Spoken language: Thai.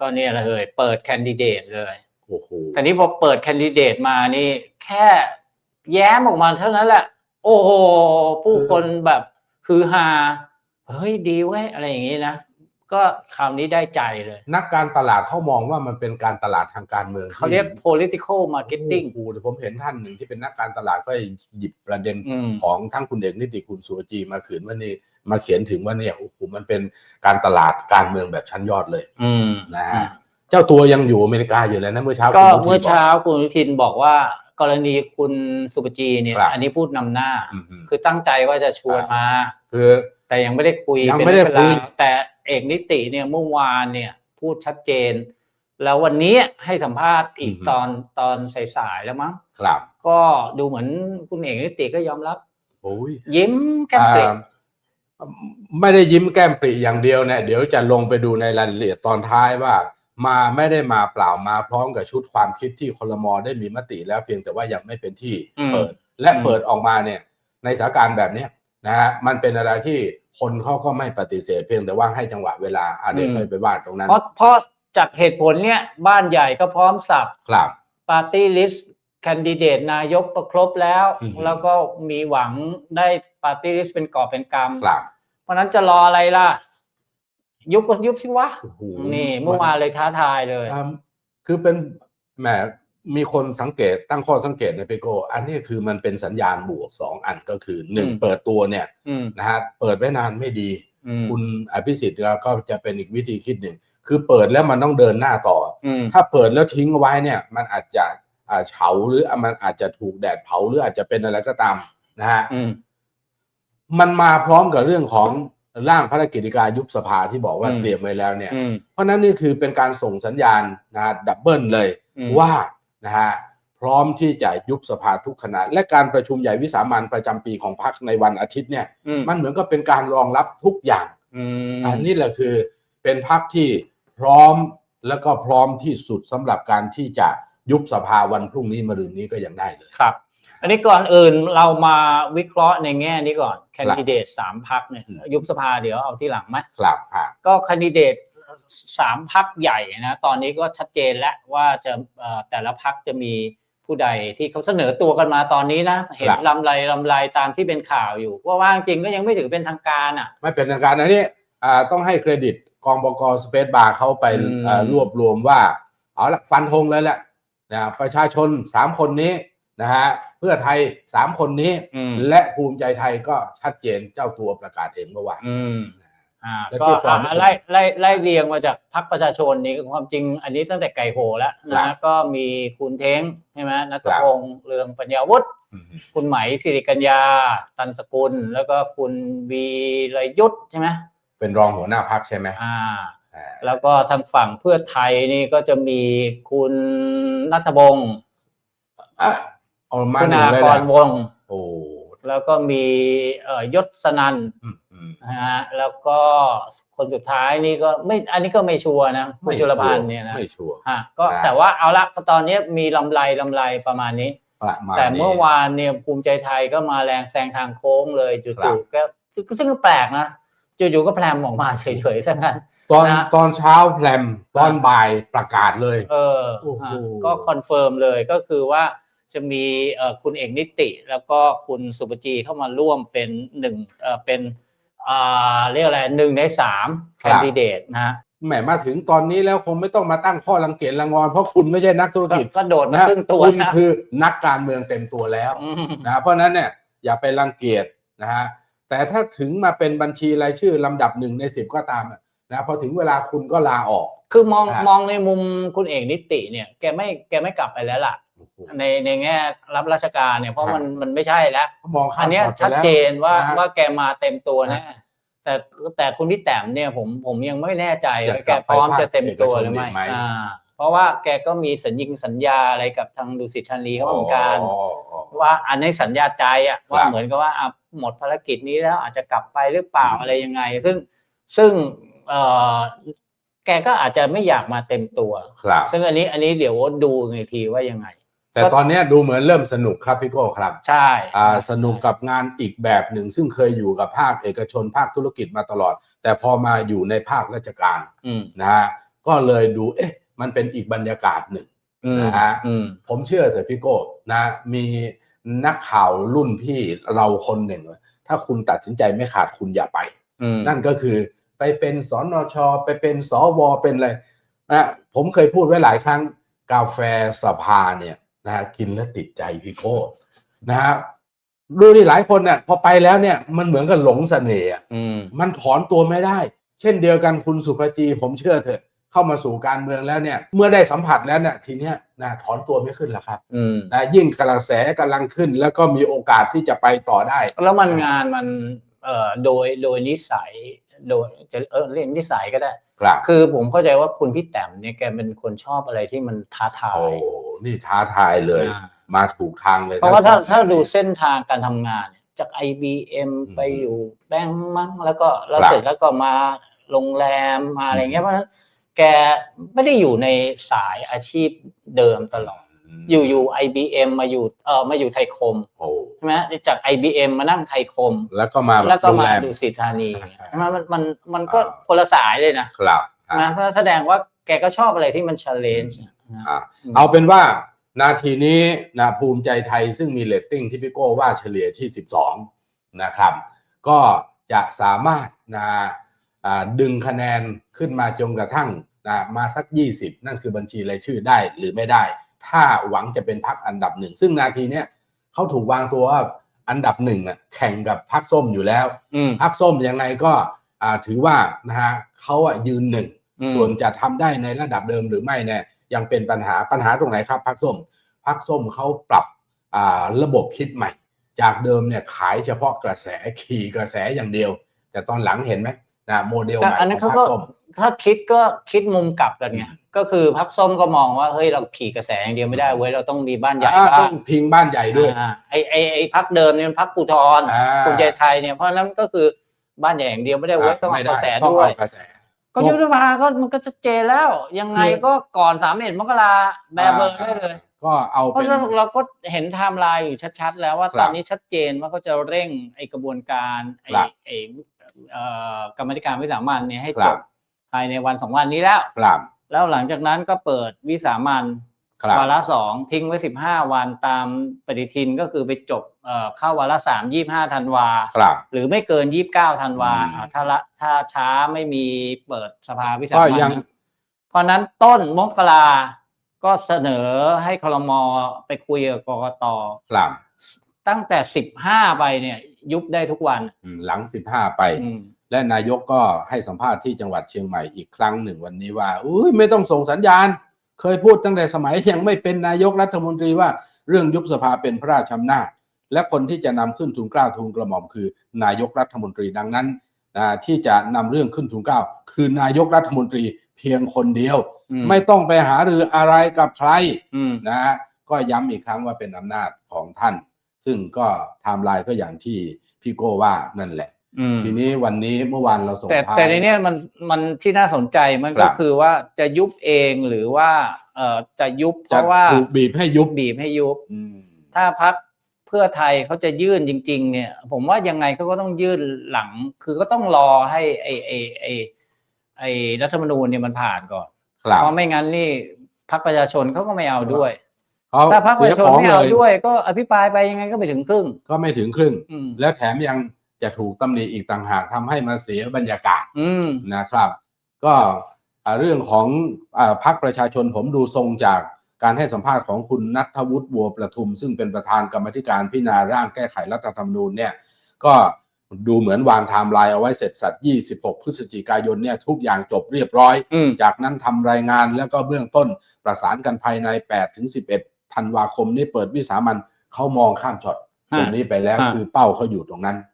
ก็เนี่ยเลย เปิดแคนดิเดตเลยโอ้โหแต่นี้พอเปิดแคนดิเดตมานี่ แค่แย้มออกมาเท่านั้นแหละ โอ้โห ผู้คนแบบคือฮาเฮ้ยดีเว้ยอะไรอย่างนี้นะก็คราวนี้ได้ใจเลย นักการตลาดเขามองว่ามันเป็นการตลาดทางการเมืองเขาเรียก political marketing โอ้โหเดี๋ยวผมเห็นท่านหนึ่งที่เป็นนักการตลาดก็หยิบประเด็นอืมของทั้งคุณเอกนิติคุณสุวจีมาเขียนว่านี่ มาเขียนถึงว่าเนี่ยโอ้โหมันเป็นการตลาดการเมืองแบบชั้นยอดเลย อืมนะฮะเจ้าตัวยังอยู่อเมริกาอยู่เลยนะเมื่อเช้าก็คุณเมื่อทินบกเช้าคุณอนุทินบอกว่ากรณีคุณสุปจีเนี่ยครับอันนี้พูดนำหน้าอืมคือตั้งใจว่าจะชวนมา คือ แต่ยังไม่ได้คุยยังเป็นไม่ได้เรื่องคุยเป็นราวแต่เอกนิติเนี่ยเมื่อวานเนี่ย พูดชัดเจน แล้ววันนี้ให้สัมภาษณ์อีกตอนตอนสายๆแล้วมั้งครับ ก็ดูเหมือนคุณเอกนิติก็ยอมรับโอ้ยยิ้มแก้มปริอ่า ไม่ได้ยิ้มแก้มปริอย่างเดียวเนี่ยเดี๋ยวจะลงไปดูในรายละเอียดตอนท้ายว่า มาไม่ได้มาเปล่ามาพร้อมกับชุดความคิดที่คลมอได้มีมติแล้วเพียงแต่ว่ายังไม่เป็นที่อืมเปิดและอืมเปิดออกมาเนี่ยในสถานการณ์แบบเนี้ยนะฮะมันเป็นอะไรที่คนเขาก็ไม่ปฏิเสธเพียงแต่ว่าให้จังหวะเวลาอะเดี๋ยวค่อยไปว่าตรงนั้น เพราะเพราะจากเหตุผลเนี่ยบ้านใหญ่ก็พร้อมสับครับปาร์ตี้ลิสต์แคนดิเดตนายกก็ครบแล้ว อือฮึแล้วก็มีหวังได้ปาร์ตี้ลิสต์เป็นกอบเป็นกครับำเพราะฉะนั้นจะรออะไรล่ะ ยุบก็ยุบสิวะ โอ้โหนี่เมื่อวานเลยท้าทายเลยอ่าคือเป็นแหมมีคนสังเกตตั้งข้อสังเกตในเปโก อันนี้คือมันเป็นสัญญาณบวกสองอันก็คือหนึ่งอืม เปิดตัวเนี่ยอืมนะฮะเปิดไว้นานไม่ดี อืมคุณอภิสิทธิ์ก็จะเป็นอีกวิธีคิดหนึ่ง คือเปิดแล้วมันต้องเดินหน้าต่อ อืมถ้าเปิดแล้วทิ้งเอาไว้เนี่ย มันอาจจะอ่า เฉาหรือมันอาจจะถูกแดดเผาหรืออาจจะเป็นอะไรก็ตามนะฮะอืมมันมาพร้อมกับเรื่องของร่างพระราชกิจการยุบสภาที่บอกว่าอืมเตรียมไว้แล้วเนี่ยอืมเพราะฉะนั้นนี่คือเป็นการส่งสัญญาณนะฮะดับเบิลเลยอืมว่านะฮะพร้อมที่จะยุบสภาทุกขณะและการประชุมใหญ่วิสามันประจำปีของพรรคในวันอาทิตย์เนี่ยอืมมันเหมือนกับเป็นการรองรับทุกอย่างอืมอันนี้แหละคือเป็นพรรคที่พร้อมแล้วก็พร้อมที่สุดสำหรับการที่จะ ยุบสภาวันพรุ่งนี้มะรืนนี้ก็ยังได้เลยครับ อันนี้ก่อนอื่นเรามาวิเคราะห์ในแง่นี้ก่อนแคนดิเดตสามพักเนี่ยอืมยุบสภาเดี๋ยวเอาที่หลังไหมครับอ่าก็แคนดิเดตสามพักใหญ่นะตอนนี้ก็ชัดเจนแล้วว่าจะเอ่อแต่ละพักจะมีผู้ใดที่เขาเสนอตัวกันมาตอนนี้นะเห็นลำไรลำไรตามที่เป็นข่าวอยู่เพราะว่าจริงๆก็ยังไม่ถือเป็นทางการอะ ไม่เป็นทางการอันนี้อ่าต้องให้เครดิตกองบกสเปซบาร์เขาไปอืมอ่ารวบรวมว่าเอาละฟันธงเลยแหละ นะประชาชนสามคนนี้นะฮะเพื่อไทยสามคนนี้อืมและภูมิใจไทยก็ชัดเจนเจ้าตัวประกาศเองเมื่อวานอืมอ่าและก็ที่ฟอร์มอ่าไล่ไล่ไล่เรียงมาจากพักประชาชนนี่ความจริง อันนี้ตั้งแต่ไก่โหแล้วครันะบก็มีคุณเท้งใช่ไหมนัทครับพงษ์เรืองปัญญาวุฒิอืมคุณไหมสิริกัญญา ตันสกุล แล้วก็คุณวีรยุทธใช่ไหมเป็นรองหัวหน้าพักใช่ไหมอ่าอ่า แล้วก็ทางฝั่งเพื่อไทยนี่ก็จะมีคุณนัทบงศ์อะเอามาคุณหนึ่งอาเลยกนะรวงศ์โอ้แล้วก็มีเอ่อยศสนันท์อืมอืม นะฮะแล้วก็คนสุดท้ายนี่ก็ไม่อันนี้ก็ไม่ชัวร์นะคุณจุลพันธ์เนี่ยนะไม่ชัวร์ ฮะก็นะแต่ว่าเอาละตอนนี้มีลำไรลำไรประมาณนี้ ประมาณแต่เมื่อนี้ วานเนี่ยภูมิใจไทยก็มาแรงแซงทางโค้งเลยครัจู่บ ๆก็ซึ่งก็แปลกนะ จู่ๆก็แพรมออกมาเฉยๆซะงั้น ตอนนะ ตอนเช้าแพลมตอนบ่ายประกาศเลย เออโอ้โหฮะก็คอนเฟิร์มเลยก็คือว่าจะมีเอ่อคุณเอกนิติแล้วก็คุณสุปจีเข้ามาร่วมเป็นหนึ่งเอ่อเป็นอ่าเรียกอะไรหนึ่งในสามแคนดิเดตนะฮะแหมมาถึงตอนนี้แล้วคงไม่ต้องมาตั้งข้อรังเกียจรังงอนเพราะคุณไม่ใช่นักธุรก็กิจก็โดดมานะครึ่งตัวคุณนะคือนักการเมืองเต็มตัวแล้วมนะเพราะฉะนั้นเนี่ยอย่าไปรังเกียจนะฮะ แต่ถ้าถึงมาเป็นบัญชีรายชื่อลำดับหนึ่งในสิบก็ตามอะนะพอถึงเวลาคุณก็ลาออก คือมองนะฮะมองในมุมคุณเอกนิติเนี่ยแกไม่แกไม่กลับไปแล้วล่ะ ในในแง่รับราชการเนี่ยเพราะฮะมันมันไม่ใช่แล้วเขามองข้าอัมนเนี้ยพอร์ตไปชัดแล้วเจนว่านะฮะว่าแกมาเต็มตัวแน่นะแต่แต่คุณพี่แต้มเนี่ยผมผมยังไม่แน่ใจจะว่ากแกลับไปพร้อมภาคจะเต็มตัวเอกชนหรือไม่อีกไหมอ่า เพราะว่าแกก็มีสัญญิงสัญญาอะไรกับทางดุสิตธานีเขาเหมือนกันอ๋ออ๋อว่าอันนี้สัญญาใจอะครับว่าเหมือนกับว่าอะหมดภารกิจนี้แล้วอาจจะกลับไปหรือเปล่าอืมอะไรยังไง ซึ่งซึ่งเออแกก็อาจจะไม่อยากมาเต็มตัวครับซึ่งอันนี้อันนี้เดี๋ยวดูอีกทีว่ายังไง แต่ตอนเนี้ยดูเหมือนเริ่มสนุกครับพี่โก้ครับ ใช่อ่าสนุกกับงานอีกแบบหนึ่ง ซึ่งเคยอยู่กับภาคเอกชนภาคธุรกิจมาตลอด แต่พอมาอยู่ในภาคราชการอืมนะฮะก็เลยดูเอ๊ะ มันเป็นอีกบรรยากาศหนึ่งอืมนะฮะอืมผมเชื่อเถอะพี่โก้นะ มีนักข่าวรุ่นพี่เราคนหนึ่ง ถ้าคุณตัดสินใจไม่ขาดคุณอย่าไปอืมนั่นก็คือไปเป็นสนชไปเป็นสวเป็นอะไรนะผมเคยพูดไว้หลายครั้งกาแฟสภาเนี่ยนะฮะกินแล้วติดใจพี่โก้นะฮะดูนี่หลายคนเนี่ยพอไปแล้วเนี่ยมันเหมือนกับหลงเสน่ห์อะอืมมันถอนตัวไม่ได้ เช่นเดียวกันคุณสุภาจีผมเชื่อเถอะ เข้ามาสู่การเมืองแล้วเนี่ยเมื่อได้สัมผัสแล้วเนี่ยทีเนี้ยนะถอนตัวไม่ขึ้นแล้วครับอืมนะยิ่งกระแสกำลังขึ้น แล้วก็มีโอกาสที่จะไปต่อได้ แล้วมันงานมันเอ่อโดยโดยนิสัยโดยจะเออเรียกนิสัยก็ได้ครับคือผมเข้าใจว่าคุณพี่แต้มเนี่ยแกเป็นคนชอบอะไรที่มันท้าทาโอ้ยนี่ท้าทายเลยอ่ามาถูกทางเลยเพราะว่าถ้าทั้งสองถ้าดูอย่งเส้นทางการทำงานเนี่ยจาก IBM อืมไปอยู่แบงก์มั้งแล้วก็แล้วครับเสร็จแล้วก็มาโรงแรมมาอะไรเงี้ยเพราะฉะนั้น แกไม่ได้อยู่ในสายอาชีพเดิมตลอด อยู่อยู่ IBM มาอยู่เออมาอยู่ไทยคมโอ้ใช่ไหมจาก IBM มานั่งไทยคม แล้วก็มาแล้วก็โรงมาแรมดูสิทธานีอ่ามันมันมันมันก็อ่าคนละสายเลยนะครับอะนะเพราะแสดงว่าแกก็ชอบอะไรที่มัน challenge นะอะเอาเป็นว่านาทีนี้นะภูมิใจไทยซึ่งมีเรตติ้งที่พี่โก้ว่าเฉลี่ยที่ 12 นะครับ ก็จะสามารถนะอ่า ดึงคะแนนขึ้นมาจนกระทั่งนะมาสัก 20 นั่นคือบัญชีรายชื่อได้หรือไม่ได้ ถ้าหวังจะเป็นพักอันดับหนึ่ง ซึ่งนาทีเนี้ยเขาถูกวางตัวว่าอันดับหนึ่งอะแข่งกับพักส้มอยู่แล้วอืมพักส้มยังไงก็อ่าถือว่านะฮะเขาอะยืนหนึ่งอืมส่วนจะทำได้ในระดับเดิมหรือไม่เนี่ยยังเป็นปัญหาปัญหาตรงไหนครับพักส้มพักส้มเขาปรับอ่าระบบคิดใหม่ จากเดิมเนี่ยขายเฉพาะกระแสขี่กระแสอย่างเดียว แต่ตอนหลังเห็นไหม นะโมเดลแต่ใหม่อันขนั้อนงเขาพัก็กส้มถ้าคิดก็คิดมุมกลับกันไงก็คือพักส้มก็มองว่าเฮ้ยเราขี่กระแสอย่างเดียวไม่ได้เว้ยเราต้องมีบ้านใหญ่อ่าบ้าต้องงพิงบ้านใหญ่ด้วยอ่าไอไอไอพักเดิมเนี่ยมันพักปูทรอ่าภูมิใจไทยเนี่ยเพราะฉะนั้นก็คือบ้านใหญ่อย่างเดียวไม่ได้เว้ยต้องไม่เอากได้ระแสต้องด้วยเอากระแสก็ยุทธภาก็มันก็ชัดเจนแล้ว ยังไงคือก็ก่อนสามเอ็ดมกราแบร์เบอร์ได้เลย ก็เอาเพราะเป็นฉะนั้นเราก็เห็นไทม์ไลน์อยู่ชัดๆ แล้วว่าครับตอนนี้ชัดเจนว่าเขาจะเร่งไอกระบวนการไอครับไอเอ่อ กรรมธิการวิสามันเนี่ยให้ครัจบบภายในวันสองวันนี้แล้วกลับแล้วหลังจากนั้นก็เปิดวิสามันครับวาระสองทิ้งไว้สิบห้าวันตามปฏิทินก็คือไปจบเอ่อเข้าวาระสามยี่ห้าธันวาครับหรือไม่เกินยี่สิบเก้าธันวาอืมอ่าถ้าละถ้าช้าไม่มีเปิดสภาวิสาก็มันยังนะเพราะนั้นต้นมกราก็เสนอให้คลมไปคุยกับกกตกลับ ตั้งแต่สิบห้าไปเนี่ยยุบได้ทุกวัน อืมหลังสิบห้าไป อืม และนายกก็ให้สัมภาษณ์ที่จังหวัดเชียงใหม่อีกครั้งหนึ่งวันนี้ว่าอุ้ยไม่ต้องส่งสัญญาณ เคยพูดตั้งแต่สมัยยังไม่เป็นนายกรัฐมนตรีว่าเรื่องยุบสภาเป็นพระราชอำนาจ และคนที่จะนำขึ้นทุนเกล้าทุนกระหม่อมคือนายกรัฐมนตรีดังนั้นอ่าที่จะนำเรื่องขึ้นทุนเกล้าคือนายกรัฐมนตรีเพียงคนเดียว อืม ไม่ต้องไปหารืออะไรกับใคร อืม นะฮะก็ย้ำอีกครั้งว่าเป็นอำนาจของท่าน ซึ่งก็ไทม์ไลน์ก็อย่างที่พี่โก้ว่านั่นแหละอืมทีนี้วันนี้เมื่อวานเราส่งแต่ท้ายแต่ในเนี้ยมันมันที่น่าสนใจมันคก็รับคือว่าจะยุบเองหรือว่าเอ่อจะยุบเพจะราะว่าถูกบีบให้ยุบบีบให้ยุบอืมถ้าพักเพื่อไทยเขาจะยื่นจริง ๆ เนี่ย ผมว่ายังไงเขาก็ต้องยื่นหลัง คือก็ต้องรอให้ไอไอไอไอรัฐธรรมนูญเนี่ยมันผ่านก่อนครับเพราะไม่งั้นนี่พักประชาชนเขาก็ไม่เอาด้วย เขาถ้าพักประชาชนสีไม่เอาลด้วย ก็อภิปรายไปยังไงก็ไปถึงครึ่ง ก็ไม่ถึงครึ่งอืมและแถมยังจะถูกตำหนิอีกต่างหากทำให้มาเสียบรรยากาศอืมนะครับ ก็อ่าเรื่องของอาพักประชาชนผมดูทรงจากการให้สัมภาษณ์ของคุณนัทวุฒิบัวประทุม ซึ่งเป็นประธานกรรมธิการพิจารณาร่างแก้ไขรัฐธรรมนูญเนี่ย ก็ดูเหมือนวางไทม์ไลน์เอาไว้เสร็จสัตว์26 พฤศจิกายนเนี่ยทุกอย่างจบเรียบร้อยอืมจากนั้นทำรายงานแล้วก็เบื้องต้นประสานกันภายใน 8 ถึง 11 ธันวาคมนี้เปิดวิสามันเขามองข้ามช็อตตรงนี้ไปแล้วอ่าคือเป้าเขาอยู่ตรงนั้น